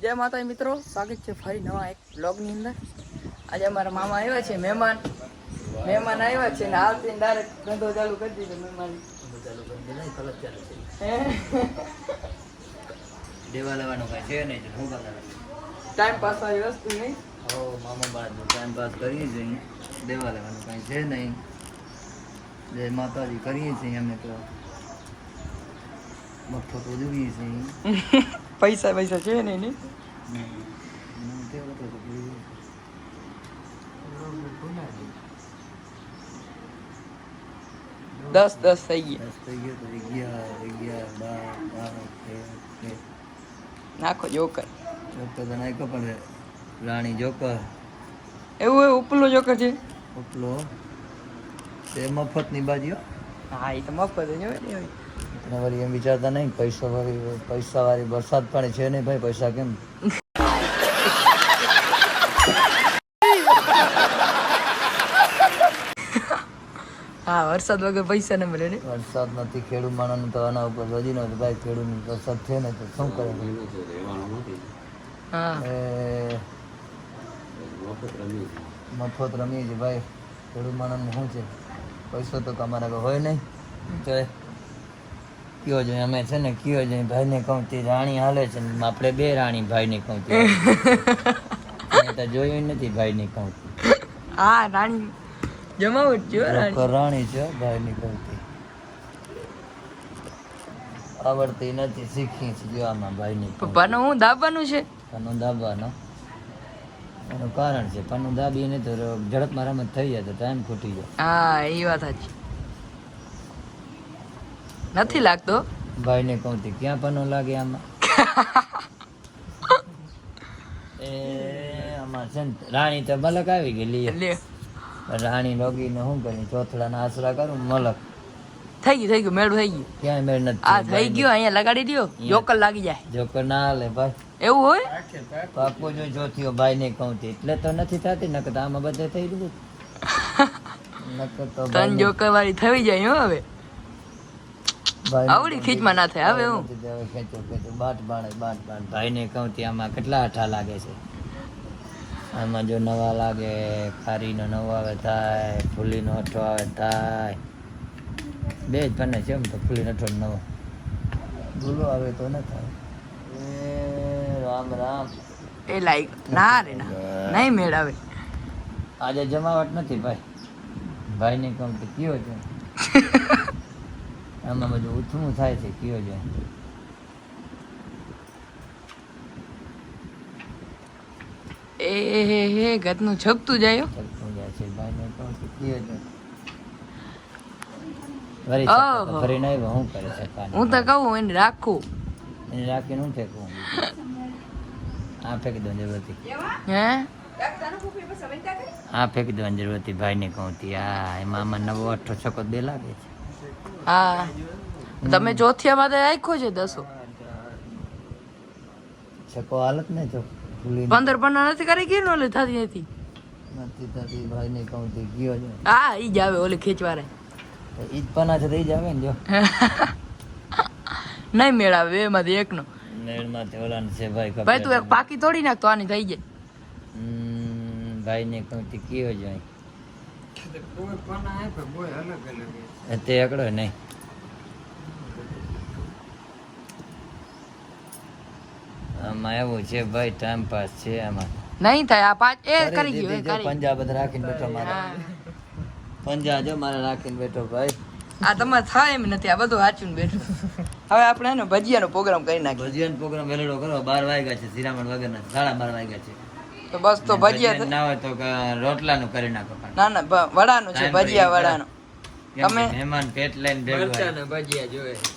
જય માતા મિત્રો સ્વાગત છે ફરી નવા એક બ્લોગની અંદર. આજે અમારા મામા આવ્યા છે મહેમાન. મહેમાન આવ્યા છે ને આવતી ડાયરેક્ટ ધંધો ચાલુ કરી દીધો મહેમાન? દેવા લેવાનું કઈ છે નહીં ટાઈમ પાસ વાળી વસ્તુ નહીં? મામા બાદ ટાઈમ પાસ કરીએ છીએ દેવા લેવાનું કઈ છે નહીં. જય માતાજી કરીએ છીએ અમે તો. મફત તો જોઈએ છીએ. પૈસા પૈસા છે તો ભૂલી દસ દસ થઈ ગયા. નાખો જોકર. જોકર તો નાખ્યો પણ રાણી જોકર. એવું હોય ઉપલો જોકર છે? ઉપલો. તે મફતની બાજી હા. એ તો મફત જ હોય ને અને વળી એમ વિચારતા નહીં પૈસા વાળી પૈસા વાળી વરસાદ પણ છે નહીં ભાઈ પૈસા કેમ? હા વરસાદ વગર પૈસા ન મળે ને. વરસાદ નથી ખેડૂત માણસ તો આના ઉપર વધી નો ભાઈ ખેડૂત વરસાદ છે ને તો શું કરે હા. મફત રમીએ છીએ ભાઈ ખેડૂત માણસ શું છે? પૈસો તો તમારા હોય નહીં. તો કયો જોઈએ અમે છે ને કયો જોઈએ ભાઈને કહું તે રાણી હાલે છે ને આપણે બે રાણી ભાઈને કહું તે તો જોયું નથી ભાઈને કહું હા રાણી. જમાવટ છે રાણી. રાણી છે ભાઈની કહું તે. આવડતી નથી શીખી છે જોવામાં ભાઈની પપ્પાનું હું દાબવાનું છે? પપ્પાનો દાબવાનો એનું કારણ છે પન્નું દાબીને નહીં તો ઝડપમાં રમત થઈ જાય તો ટાઈમ ખૂટી જાય. હા એ વાત સાચી. નથી લાગતો? ભાઈને કહું તે ક્યાં પણ લાગે આમાં? એ આમાં છે રાણી તો મલક આવી ગઈ લે રાણી લોગીને શું કરી ચોથડા ના આશરા કરું મલક. થઈ ગયું થઈ ગયું મેળું થઈ ગયું. ક્યાંય મેળ નથી આ થઈ ગયું અહીંયા લગાડી દો જોકર લાગી જાય. જોકર ના હાલે ભાઈ. એવું હોય? પાકો જો જોથીઓ ભાઈને કહું તે એટલે તો નથી થતી નકર આમાં બધે થઈ ગયું. નકર તો ત્રણ જોકર વાળી થઈ જાય હો હવે. આવડી ખીચમાં ના થાય. હવે હું ખેંચો ખેંચો બાટ બાણે બાટ બાણ. ભાઈને કહું ત્યાં આમાં કેટલા આઠા લાગે છે? આમાં જો નવા લાગે ખારીનો નવો આવે થાય ફૂલીનો અઠો આવે થાય. બે જ પન્ને છે એમ તો ફૂલીનો અઠો નવો. ભૂલો આવે તો ન થાય. રામ રામ. એ લાઈક ના રે ના. નહીં મેળ આવે આજે જમાવટ નથી ભાઈ. ભાઈને કહું તો કયો છે? આમાં બધું ઉથમું થાય છે કયો છે. એ હે હે ઘરનું છપતું જાય છપતું જાય છે ભાઈ ને તો કયો છે. ફરીને આવ્યો હું કરે છે હું તો કહું એને રાખું. એને રાખીને હું ફેંકવું આ ફેંકી દો જરૂરતી હે? આ ફેંકી દો જરૂરથી ભાઈ ભાઈને કહું તી આ એમાં આમાં નવો અઠો છકો બે લાગે છે. હા. તમે ચોથિયામાં તો રાખ્યો છે દસો. છકો હાલત ને જો. પંદર પંદર નથી કરી ગઈ ને ઓલે થતી હતી નથી થતી ભાઈને કહું તે ગયો છે. હા ઈ જ આવે ઓલી ખેંચવારે. રે ઈ જ પના છે તો ઈ જ આવે ને જો. નહીં મેળ આવે બે માંથી એકનો. નેળમાંથી ઓલા છે ભાઈ ભાઈ તું એક પાકી તોડી નાખ તો આની થઈ જાય. ભાઈ ને કહું તે કયો જાય તે એકડો નહીં. આમાં એવું છે ભાઈ ટાઈમ પાસ છે આમાં. નહીં થાય આ પાંચ એ કરી ગયો એ કરી પંજા બધા રાખીને બેઠો મારા. પંજાબ પંજા જો મારે રાખીને બેઠો ભાઈ. આ તમારે થાય એમ નથી આ બધું વાંચું બેઠો. હવે આપણે એનો ભજીયાનો પ્રોગ્રામ કરી નાખીએ. ભજીયાનો પ્રોગ્રામ વેલડો કરો બાર વાગ્યા છે શ્રીરામણ વગરના સાડા બાર વાગ્યા છે. તો બસ તો ભજીયા ના હોય તો ક- રોટલાનું કરી નાખો ના ના વડાનું છે ભજીયા વડાનું. તમે- મહેમાન પેટ લઈને ભેગું આવે.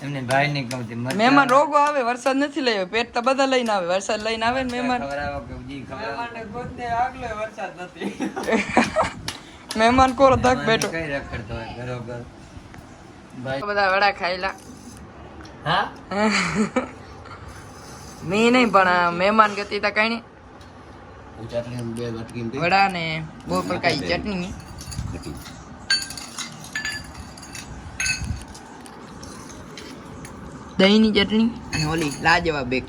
એમને ભાઈ ની કમતી મહેમાન રોગો આવે વરસાદ નથી લઈ પેટ તો બધા લઈને આવે વરસાદ લઈને આવે ને મહેમાન. વરસાદ ખવડાવો. મહેમાન કોરો તક બેઠો. કઈ રખડતો હોય. ભાઈ બધા વડા ખાઈલા હા? મેં નહીં પણ મહેમાન ગતિ તા કઈ નહીં વડા ને બહુ પ્રકારની ચટણી. દહીંની ચટણી અને ઓલી લાજવાબ એક.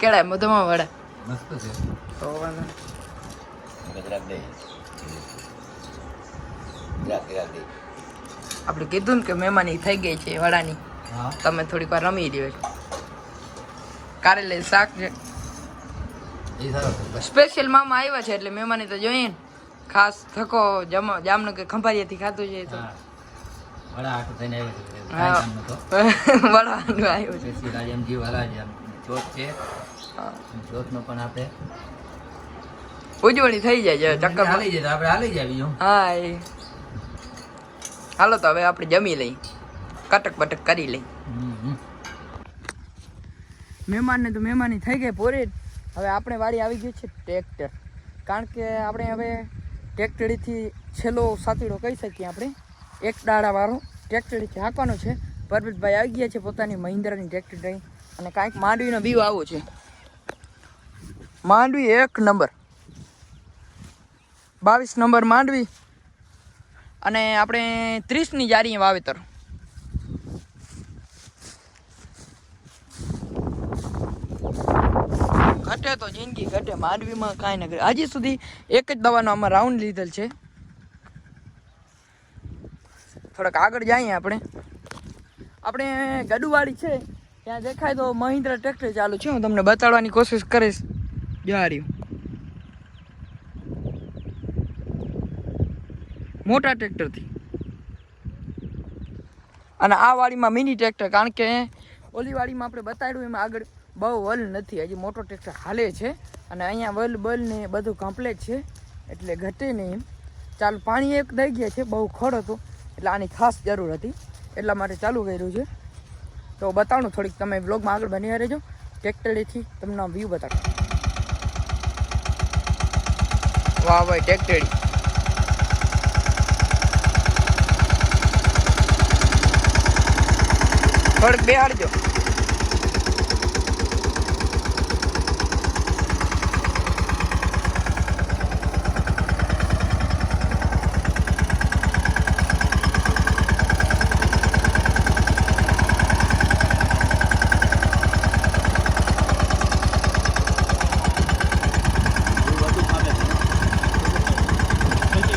કેળા મધુમાં વડા. મસ્ત છે. તો આપણે કીધું ને કે મહેમાની થઈ ગઈ છે વડાની. તમે થોડીક વાર રમી રહ્યો છો. કારેલે શાક છે. સ્પેશિયલ મામા આવ્યા છે એટલે મહેમાની તો જોઈએ ને. ખાસ થકો જમ જામનગર ખંભાળિયાથી ખાધું છે તો. ઉજવણી થઈ જાય છે ચક્કર હાલી જાય આપણે હાલી જાવી હા. હાલો તો હવે આપણે જમી લઈ કટક બટક કરી લઈ મહેમાનને તો મહેમાની થઈ ગઈ પૂરી હવે આપણે વાડી આવી ગઈ છે ટ્રેક્ટર. કારણ કે આપણે હવે ટ્રેક્ટરીથી છેલ્લો સાતીડો કહી શકીએ આપણે. એક દાડાવાળો ટ્રેક્ટરીથી હાંકવાનો છે. પરબતભાઈ આવી ગયા છે પોતાની મહિન્દ્રાની ટ્રેક્ટર લઈ. અને કાંઈક માંડવીનો બીવ આવો છે. માંડવી એક નંબર. બાવીસ નંબર માંડવી. અને આપણે ત્રીસની જારીએ વાવેતર. ઘટે તો જિંદગી ઘટે, માંડવીમાં કાંઈ ન કરે હજી સુધી એક જ દવાનો આમાં રાઉન્ડ લીધેલ છે. થોડાક આગળ જઈએ આપણે. આપણે ગડુવાડી છે, ત્યાં દેખાય તો મહિન્દ્રા ટ્રેક્ટર ચાલુ છે. હું તમને બતાડવાની કોશિશ કરીશ. જા મોટા ટ્રેક્ટરથી. અને આ વાડીમાં મિની ટ્રેક્ટર, કારણ કે ઓલી વાડીમાં આપણે બતાડ્યું, એમાં આગળ બહુ વલ નથી, હજી મોટો ટ્રેક્ટર હાલે છે અને અહીંયા વલ બલ ને બધું કમ્પ્લેટ છે, એટલે ઘટે નહીં ચાલુ પાણી એક દઈ ગયા છે, બહુ ખડ હતો, એટલે આની ખાસ જરૂર હતી. એટલા માટે ચાલુ કર્યું છે. તો બતાવું થોડીક તમે બ્લોગમાં આગળ બની રહેજો. ટ્રેક્ટરેથી તમને વ્યૂ બતાડો. વાહ ભાઈ ટ્રેક્ટરી થોડીક બેહાડજો.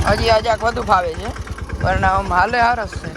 હજી આજાક વધુ ફાવે છે. પણ આમ હાલે હારસ છે.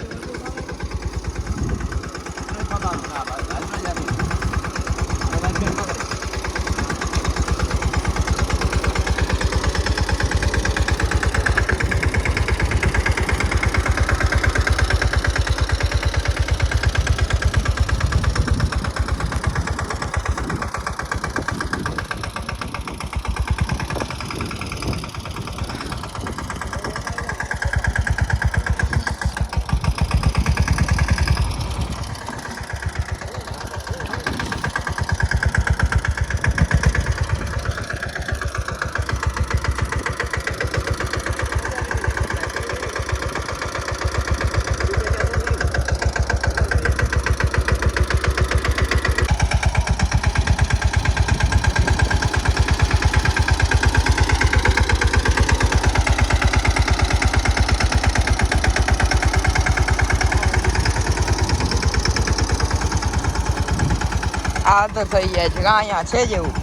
છે અહીંયા છે જેવું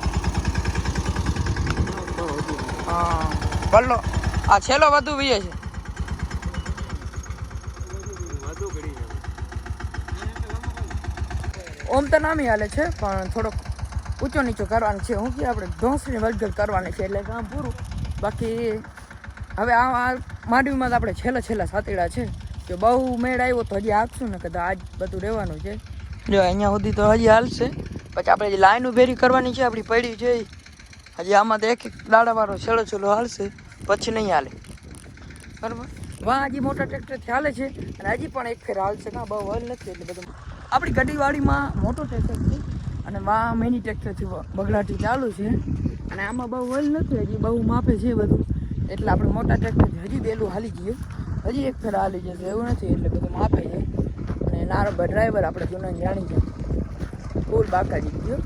હા. પલ્લો આ છેલ્લો વધુ વીએ છે. ઓમ તો નામી હાલે છે, પણ થોડોક ઊંચો નીચો કરવાનો છે. હું કે આપણે ઢોસની વળગલ કરવાની છે, એટલે કામ પૂરું. બાકી હવે આ આ માંડવીમાં તો આપણે છેલ્લા છેલ્લા સાતેડા છે. કે બહુ મેળ આવ્યો તો હજી આપશું ને કદાચ આજ બધું રહેવાનું છે. જો અહીંયા સુધી તો હજી હાલશે. પછી આપણે જે લાઈન ઉભેરી કરવાની છે, આપણી પડી છે હજી આમાં તો એક એક દાડાવાળો છેડો છેલ્લો હાલશે, પછી નહીં હાલે. બરાબર? વાહ, હજી મોટા ટ્રેક્ટરથી હાલે છે અને હજી પણ એક ફેર હાલશે. ના, બહુ હલ નથી એટલે બધું. આપણી ગડીવાડીમાં મોટો ટ્રેક્ટરથી અને વાહ મિની ટ્રેક્ટરથી બગડાટી ચાલુ છે. અને આમાં બહુ હલ નથી, હજી બહુ માપે છે બધું. એટલે આપણે મોટા ટ્રેક્ટરથી હજી બેલું હાલી ગયું. હજી એક ફેર હાલી જશે, એવું નથી એટલે બધું માપે છે. અને નારો ડ્રાઈવર આપણે જૂના જાણી છે ફૂલ બાકાજી ગયો.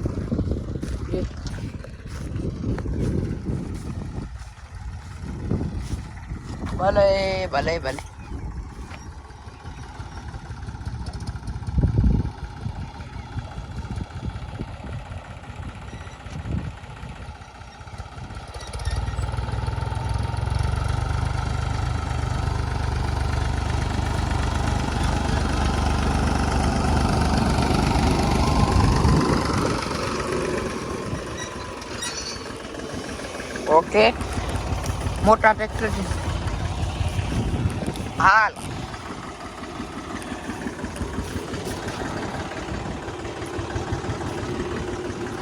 ભલે ભલે ભલે. ટેક મોટા ટ્રેક્ટર છે. હાલ.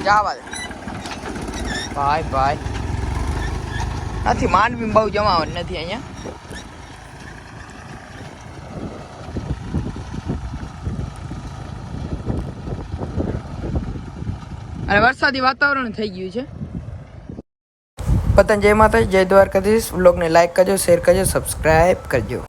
જવા દે ભાઈ ભાઈ. નથી માંડવી બહુ જમાવટ નથી અહીંયા. અને વરસાદી વાતાવરણ થઈ ગયું છે. પતંગ જય માતા જય દ્વારકાધીશ. વ્લોગને લાઈક કરજો શેર કરજો સબસ્ક્રાઈબ કરજો.